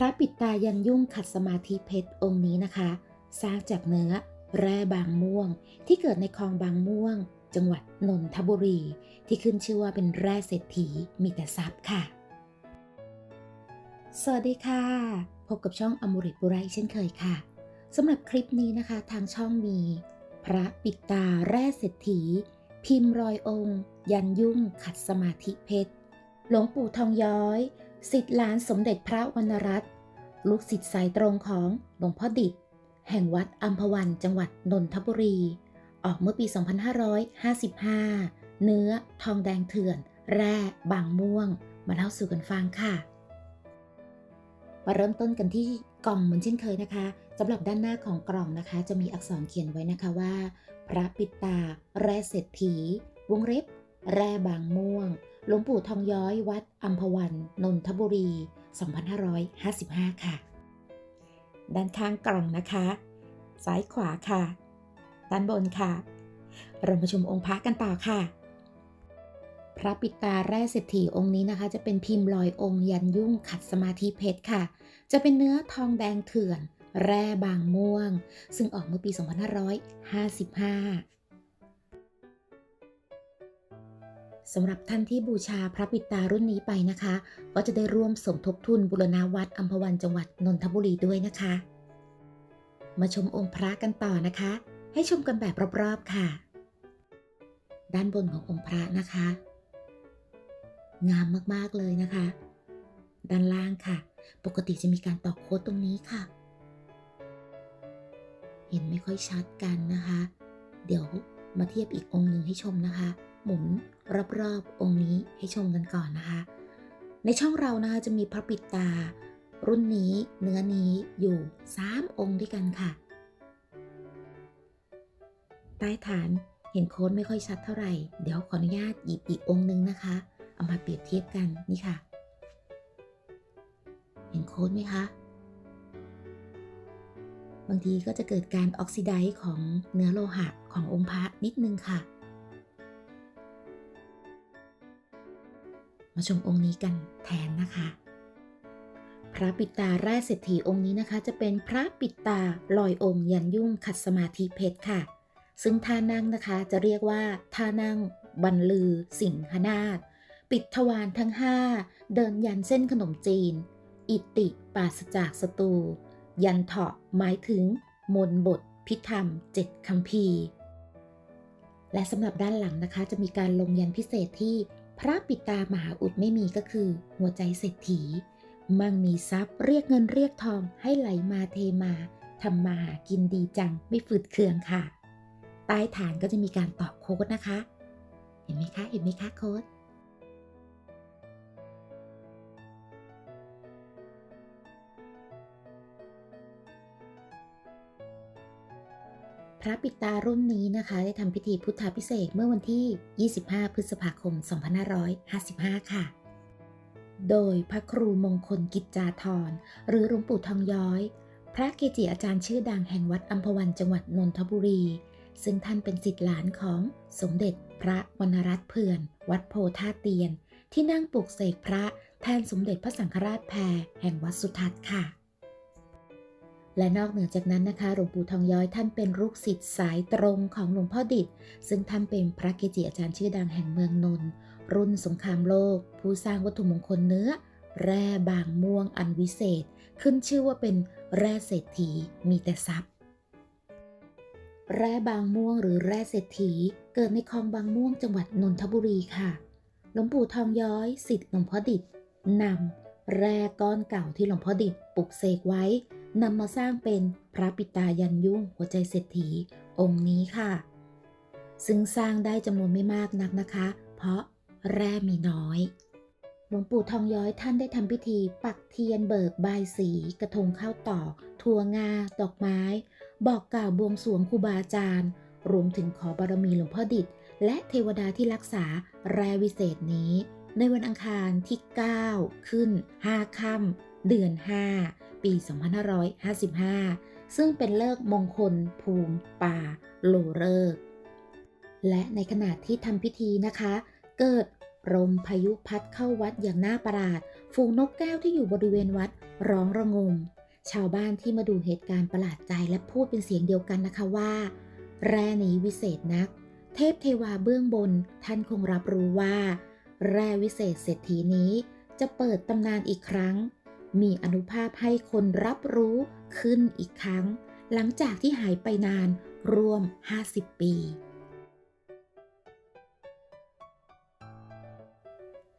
พระปิดตายันยุ่งขัดสมาธิเพชรองค์นี้นะคะ สร้างจากเนื้อแร่บางม่วง ที่เกิดในคลองบางม่วง จังหวัดนนทบุรี ที่ขึ้นชื่อว่าเป็นแร่เศรษฐีมีแต่ทรัพย์ค่ะ สวัสดีค่ะ พบกับช่องอมูริบุไรเช่นเคยค่ะสำหรับคลิปนี้นะคะทางช่องมี พระปิดตาแร่เศรษฐี พิมพ์รอยองค์ ยันยุ่งขัดสมาธิเพชรหลวงปู่ทองย้อย สิทธิหลานสมเด็จพระวรรณรัตน์ลูกศิษย์สายตรงของหลวงพ่อดิษแห่งวัดอัมพวันจังหวัดนนทบุรี ออกเมื่อปี 2555 เนื้อทองแดงเถื่อน แร่บางม่วง มาเล่าสู่กันฟังค่ะ มาเริ่มต้นกันที่กล่องเหมือนเช่นเคยนะคะสำหรับด้านหน้าของกล่องนะคะ จะมีอักษรเขียนไว้นะคะว่า พระปิตา แร่เศรษฐี วงเล็บ แร่บางม่วง หลวงปู่ทองย้อยวัดอัมพวัน นนทบุรี 2555 ค่ะ ด้านข้างกล่องนะคะ ซ้ายขวาค่ะ ด้านบนค่ะ เรามาชมองค์พระกันต่อค่ะ พระปิตาแร่เศรษฐีองค์นี้นะคะ จะเป็นพิมพ์ลอยองค์ยันยุ่งขัดสมาธิเพชรค่ะ จะเป็นเนื้อทองแดงเถื่อน แร่บางม่วง ซึ่งออกเมื่อปี 2555 สำหรับท่านที่บูชาพระปิตารุ่นนี้ไปนะคะ ก็จะได้ร่วมสมทบทุนบุรณาวัดอัมพวันจังหวัดนนทบุรีด้วยนะคะ มาชมองค์พระกันต่อนะคะ ให้ชมกันแบบรอบๆค่ะ ด้านบนขององค์พระนะคะ งามมากๆเลยนะคะ ด้านล่างค่ะ ปกติจะมีการตอกโค้ดตรงนี้ค่ะ เห็นไม่ค่อยชัดกันนะคะ เดี๋ยวมาเทียบอีกองค์หนึ่งให้ชมนะคะ หมุนรอบๆองค์นี้ให้ชมกันก่อนนะคะ ในช่องเรานะคะจะมีพระปิดตา รุ่นนี้เนื้อนี้อยู่ 3 องค์ด้วยกันค่ะ ใต้ฐานเห็นโค้ดไม่ค่อยชัดเท่าไหร่ เดี๋ยวขออนุญาตหยิบอีกองค์หนึงนะคะ เอามาเปรียบเทียบกันนี่ค่ะ เห็นโค้ดไหมคะบางทีก็จะเกิดการออกซิไดซ์ของเนื้อโลหะขององค์พระนิดนึงค่ะ มาชมองค์นี้กันแทนนะคะ พระปิตาแร่เศรษฐีองค์นี้นะคะ จะเป็นพระปิตาลอยองค์ยันยุ่งขัดสมาธิเพชรค่ะ ซึ่งท่านั่งนะคะจะเรียกว่าท่านั่งบรรลือ สิงหนาฏปิดทวารทั้งห้าเดินยันเส้นขนมจีน อิติปาศจากสตู ยันเถาะหมายถึง มนบท พิธรรมเจ็ดคำพีร์และสำหรับด้านหลังนะคะ จะมีการลงยันพิเศษที่ พระปิตามหาอุดไม่มีก็คือ หัวใจเศรษฐี มั่งมีทรัพย์เรียกเงินเรียกทองให้ไหลมาเทมาทำมาหากินดีจังไม่ฝืดเคืองค่ะ ใต้ฐานก็จะมีการตอบโค้ดนะคะ เห็นไหมคะ เห็นไหมคะโค้ด ระปิดตารุ่นนี้นะคะ ได้ทำพิธีพุทธาพิเศษเมื่อวันที่ 25 พฤษภาคม 2555 ค่ะ โดยพระครูมงคลกิจจาธรหรือหลวงปู่ทองย้อย พระเกจิอาจารย์ชื่อดังแห่งวัดอัมพวันจังหวัดนนทบุรี ซึ่งท่านเป็นศิษย์หลานของสมเด็จพระวรรณรัตน์เผื่อน วัดโพธาเตียน ที่นั่งปลูกเสกพระแทนสมเด็จพระสังฆราชแพรแห่งวัดสุทัศน์ค่ะ และนอกเหนือจากนั้นนะคะหลวงปู่ทองย้อยท่านเป็นลูกศิษย์สายตรงของหลวงพ่อดิษซึ่งท่านเป็นพระเกจิอาจารย์ชื่อดังแห่งเมืองนนท์รุ่นสงครามโลก ผู้สร้างวัตถุมงคลเนื้อ แร่บางม่วงอันวิเศษ ขึ้นชื่อว่าเป็นแร่เศรษฐีมีแต่ทรัพย์ แร่บางม่วงหรือแร่เศรษฐีเกิดในคลองบางม่วงจังหวัดนนทบุรีค่ะหลวงปู่ทองย้อยสิทธิ์หลวงพ่อดิษนำแร่ก้อนเก่าที่หลวงพ่อดิษปลุกเสกไว้ นำมาสร้างเป็นพระปิตายันยุ่งหัวใจเศรษฐีองค์นี้ค่ะ ซึ่งสร้างได้จำนวนไม่มากนักนะคะ เพราะแร่มีน้อย หลวงปู่ทองย้อยท่านได้ทำพิธี ปักเทียนเบิกบายสี กระทงข้าวตอกถั่วงา ดอกไม้ บอกกล่าวบวงสรวงครูบาอาจารย์ รวมถึงขอบารมีหลวงพ่อดิษและเทวดาที่รักษาแร่วิเศษนี้ ในวันอังคารที่ 9 ขึ้น 5 ค่ำเดือน 5 ปี 2555 ซึ่งเป็นเลิกมงคล ภูมิป่าโลเลิก และในขณะที่ทำพิธีนะคะ เกิดลมพายุพัดเข้าวัดอย่างน่าประหลาดฝฝูงนกแก้วที่อยู่บริเวณวัดร้องระงม ชาวบ้านที่มาดูเหตุการณ์ประหลาดใจและพูดเป็นเสียงเดียวกันนะคะว่า แร่นี้วิเศษนัก เทพเทวาเบื้องบน ท่านคงรับรู้ว่า แร่วิเศษเศรษฐีนี้จะเปิดตำนานอีกครั้ง มีอนุภาพให้คนรับรู้ขึ้นอีกครั้ง หลังจากที่หายไปนานรวม 50 ปี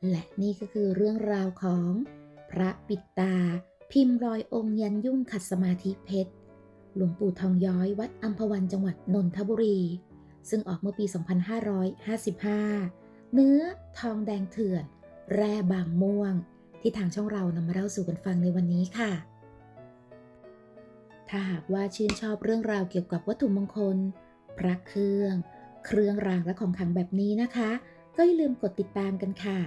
และนี่ก็คือเรื่องราวของ พระปิดตา พิมพ์รอยองค์ยันยุ่งขัดสมาธิเพชร หลวงปู่ทองย้อยวัดอัมพวันจังหวัดนนทบุรี ซึ่งออกเมื่อปี 2555 เนื้อทองแดงเถื่อน แร่บางม่วง ที่ทางช่องเรานำมาเล่าสู่กันฟังในวันนี้ค่ะ ถ้าหากว่าชื่นชอบเรื่องราวเกี่ยวกับวัตถุมงคล พระเครื่อง เครื่องรางและของขลังแบบนี้นะคะ ก็อย่าลืมกดติดตามกันค่ะ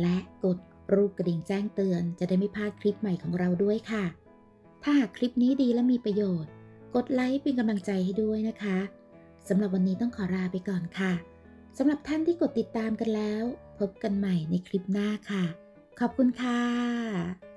และกดรูปกระดิ่งแจ้งเตือน จะได้ไม่พลาดคลิปใหม่ของเราด้วยค่ะ ถ้าหากคลิปนี้ดีและมีประโยชน์ กดไลค์เป็นกำลังใจให้ด้วยนะคะสำหรับวันนี้ต้องขอลาไปก่อนค่ะสำหรับท่านที่กดติดตามกันแล้ว พบกันใหม่ในคลิปหน้าค่ะ ขอบคุณค่ะ